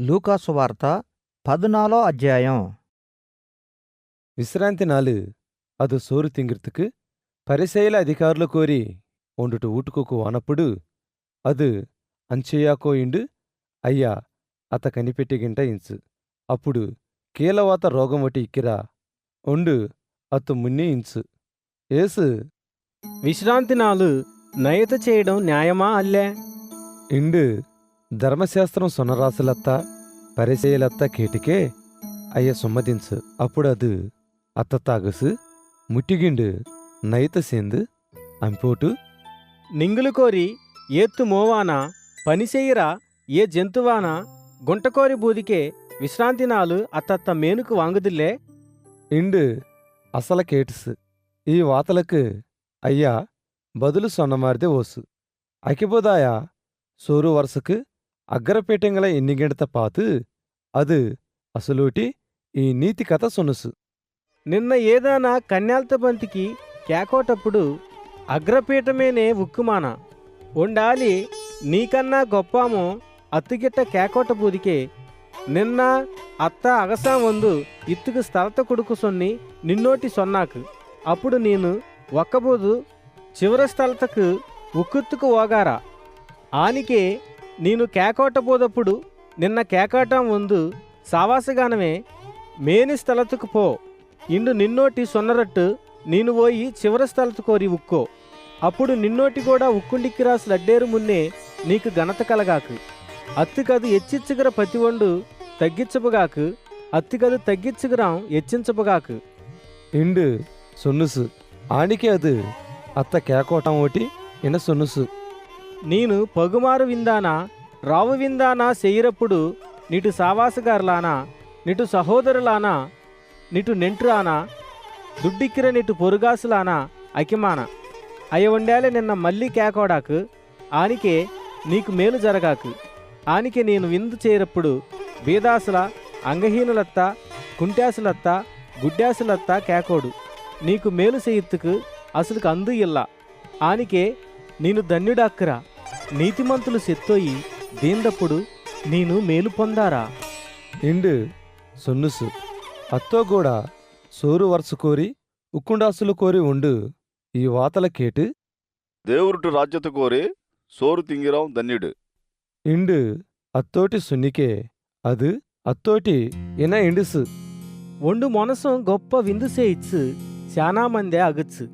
లూకాసువార్త పదునాలో అధ్యాయం. విశ్రాంతి నాలు. ಅದು ಸೋರು ತಿಂಗಿರ್ತುಕು ಪರಿಸೈಲ ಅಧಿಕಾರುಲು ಕೋರಿ ಒಂದುಟು ಊಟುಕೋಕು ವಾನಪ್ಪುಡು ಅದು ಅಂಚೆಯಾಕೋಯಿಂಡು అయ్యా అత కనిపెట్టిగింట ఇంచు. అప్పుడు కీలవాత రోగం ఒకటి ఇక్కిరా ఉండు అతు మున్ని ఇంచు. ఏసు విశ్రాంతి నాలు నయత చేయడం న్యాయమా అల్లే? ఇండు ధర్మశాస్త్రం సొనరాసులత్త పరిచయలత్త కేటికే అయ్య సుమ్మదించు. అప్పుడు అది అత్త తాగసు ముట్టిగిండు నైత సేందు అంపోటు. నింగులు కోరి ఏత్తు మోవానా పనిసేయరా ఏ జంతువానా గుంటకోరి బూదికే విశ్రాంతి నాలు అత్తత్త మేనుకు వాంగుదిల్లే? ఇండు అసల కేటుసు ఈ వాతలకు అయ్యా బదులు సొన్నమారిదే ఓసు. అకిబోదాయా సోరు వరుసకు అగ్గరపేటెంగల ఎన్నిగెడత பார்த்து అది అసలుటి ఈ నీతి కథ సొనుసు. నిన్న ఏదానా కన్యాల్త బంతికి కేకోటప్పుడు అగ్రపీఠమేనే ఉక్కుమాన. ఉండాలి నీకన్నా గొప్పామో అత్తుగిట్ట కేకోట బూదికే. నిన్న అత్త అగసాం వందు ఇత్తుకు స్థలత కొడుకు సొన్ని నిన్నోటి సొన్నాకు. అప్పుడు నేను ఒక్కబోదు చివరి స్థలతకు ఉక్కుత్తుకు ఓగారా. ఆనికే నేను కేకోట పోదప్పుడు నిన్న కేకాటం ముందు సావాసగానమే మేని స్థలతుకు పో. ఇండు నిన్నోటి సొన్నరట్టు నేను పోయి చివరి స్థలతు కోరి ఉక్కో. అప్పుడు నిన్నోటి కూడా ఉక్కుండిక్కిరాసు లడ్డేరు మున్నే నీకు ఘనత కలగాకు. అత్తికదు ఎచ్చిచ్చుగర పతివండు తగ్గించబగాకు అత్తికదు తగ్గించుగరాం ఎచ్చించబగాకు. ఇండు సొన్నుసు. ఆనికే అది అత్త కేకోటం ఒకటి ఇన సొన్నుసు. నేను పగుమారు విందానా రావు విందానా చెయ్యరప్పుడు నిటు సావాసగారులానా నిటు సహోదరులానా నిటు నెంట్రానా దుడ్డిక్కిర నిటు పొరుగాసులానా అకిమాన. అయ్య ఉండాలే నిన్న మళ్ళీ కేకోడాకు ఆనికే నీకు మేలు జరగాకు. ఆనికే నేను విందు చేరప్పుడు బీదాసుల అంగహీనులత్త కుంటాసులత్త గుడ్డాసులత్త కేకోడు. నీకు మేలు చేయిత్తుకు అసలుకు అందు ఇల్లా. ఆనికే నేను ధన్యుడాక్కురా. నీతిమంతులు సెత్తోయి దీందప్పుడు నేను మేలు పొందారా? ఇండు సొన్నుసు. అత్తో కూడా సోరు వరుస కోరి ఉక్కుండాసులు కోరి ఉండు. ఈ వాతల కేటు దేవురుటు రాజ్యత కోరి సోరు తింగిరాం ధన్యుడు. ఇండు అత్తోటి సున్నికే అది అత్తోటి ఇన ఇండుసు. ఒండు మొనసం గొప్ప విందు చేయిచ్చు శానా మందే అగచ్చు.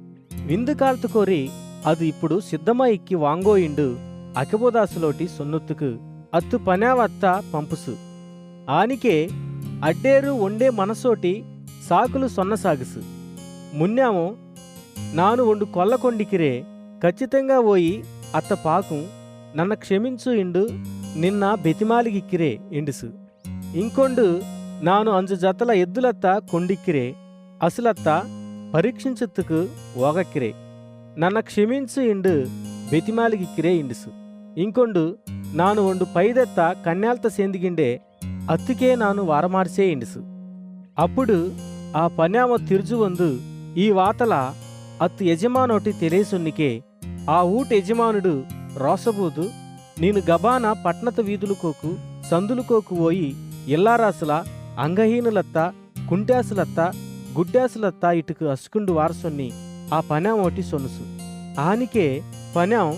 విందు కాల్తు కోరి అది ఇప్పుడు సిద్ధమా ఇక్కి వాంగోయిండు. అకిబోదాసులోటి సున్నత్తుకు అత్తు పనావత్త పంపుసు. ఆనికే అడ్డేరు వండే మనసోటి సాకులు సొన్నసాగుసు మున్యాము నాను ఒండు కొల్లకొండికిరే ఖచ్చితంగా పోయి అత్త పాకు నన్న క్షమించు ఇండు నిన్న బెతిమాలిగిక్కిరే ఇండుసు ఇంకొండు నాను అంజు జతల ఎద్దులత్త కొండిక్కిరే అసలత్త పరీక్షించత్తుకు ఓగక్కిరే. నన్న క్షమించు ఇండు బెతిమాలిగిక్కిరే ఇండుసు ఇంకొండు నాను ఒండు పైదెత్త కన్యాల్త సేందిగిండే అత్తుకే నాను వారమార్సే ఇండుసు అప్పుడు ఆ పన్యామ తిరుజు వందు ఈ వాతల అత్తు యజమానోటి తెలియసున్నికే ఆ ఊట యజమానుడు రోసబోదు నేను గబాన పట్నత వీధులుకోకు సందులుకోకు పోయి ఇల్లారాసుల అంగహీనులత్త కుంటాసులత్త గుడ్డాసులత్త ఇటుకు అసుకుండు వారసొన్ని ఆ పనాం ఒకటి సొనుసు. ఆనికే పనాం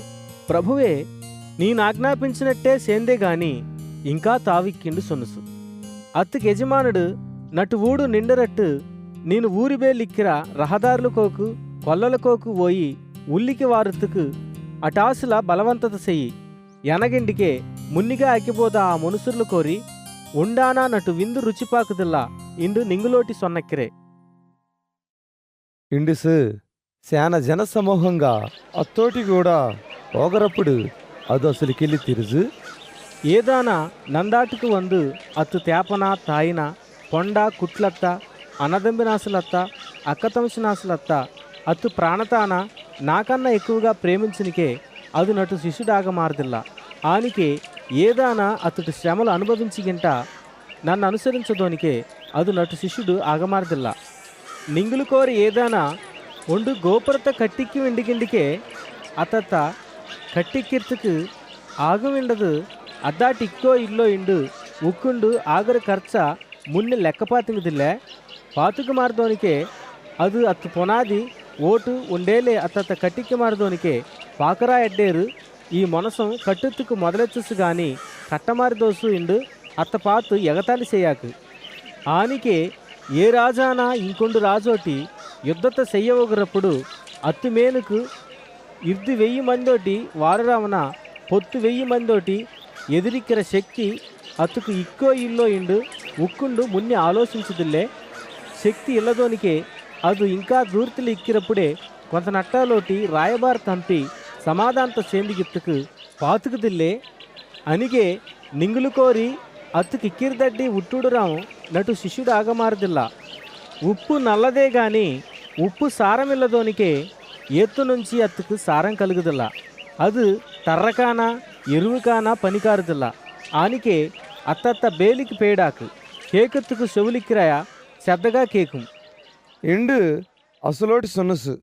ప్రభువే నేనాజ్ఞాపించినట్టే సేందే గాని ఇంకా తావిక్కిండు సొనుసు. అత్తుకి యజమానుడు నటు ఊడు నిండరట్టు నేను ఊరిబేలిక్కిర రహదారులకోకు కొల్లలకోకు పోయి ఉల్లికి వారుతుకు అటాసుల బలవంతత చెయ్యి ఎనగిండికే మున్నిగా అక్కిపోదా ఆ మనుసుర్లు కోరి ఉండానా నటు విందు రుచిపాకుదిల్లా ఇండు నింగులోటి సొన్నక్కిరే. ఇండుసు శాన జన సమూహంగా అత్తోటి కూడా అది అసలుకెళ్ళి తిరుజు ఏదానా నందాటికి వందు అత్తు తేపన తాయిన కొండ కుట్లత్త అనదంబినాసులత్త అక్కతంశనాసులత్త అత్తు ప్రాణతాన నాకన్నా ఎక్కువగా ప్రేమించనికే అది నటు శిష్యుడాగమారదిల్లా ఆనికే ఏదానా అతడు శ్రమలు అనుభవించిగింట నన్ను అనుసరించదోనికే అది నటు శిష్యుడు ఆగమారదిల్లా నింగులు కోరి ఏదానా ఒండు గోపురత కట్టిక్కి విండిగిండికే అతత్త కట్టిక్కిర్తుకు ఆగమిండదు అద్దాటిక్కో ఇల్లో ఇండు ಉಕ್ಕುಂಡು ಆಗರ ಖರ್ಚ ಮುನ್ನೆ ಲೆಕ್ಕ ಪಾತಿಂಗದಿಲ್ಲ ಪಾತುಗೆ ಮಾರ್ದೋನಿಕೆ ಅದು ಅತ್ತು ಪೊನಾದಿ ಓಟು ಒಂಡೇಲೆ ಅತ್ತತ್ತ ಕಟ್ಟಿಕ್ಕೆ ಮಾರ್ದೋನಿಕೆ ಪಾಕರ ಎಡ್ಡೇರು ఈ మొనసం కట్టుత్తుకు మొదలెచ్చుసు గాని కట్టమారిదోసు ఇండు అత్త పాతు ఎగతాళి చేయకు ఆనికే ఏ రాజానా ఇంకొండు రాజోటి యుద్ధత చెయ్యవగరప్పుడు అత్తు మేనుకు ఇర్ది వెయ్యి మందోటి వారరావన పొత్తు వెయ్యి మందోటి ఎదిరిక్కిర శక్తి అతుకు ఇక్కో ఇల్లో ఇండు ఉక్కుండు మున్ని ఆలోచించుదిల్లే. శక్తి ఇల్లదోనికే ಅದು ఇంకా దూర్తులు ఇక్కిరప్పుడే కొంత నట్టాలోటి రాయబార్ తంపి సమాధాంత సేందిగిత్తుకు పాతుకుదిల్లే. అనిగే నింగులు కోరి అత్తుకు ఇక్కిరిదడ్డి ఉట్టుడురాం నటు శిష్యుడు ఆగమారదిల్ల. ఉప్పు నల్లదే గాని ఉప్పు సారమిల్లదోనికే ఏత్తు నుంచి అత్తుకు సారం కలుగుదిల్ల ಅದು తర్రకాన ఎరువుకాన పనికారుదిల్ల ఆనికే అత్తత్త బేలికి పేడాకు కేకెత్తుకు చెవులిక్కిరాయ శ్రద్ధగా కేకుం ఎండు అసలోటి సొనసు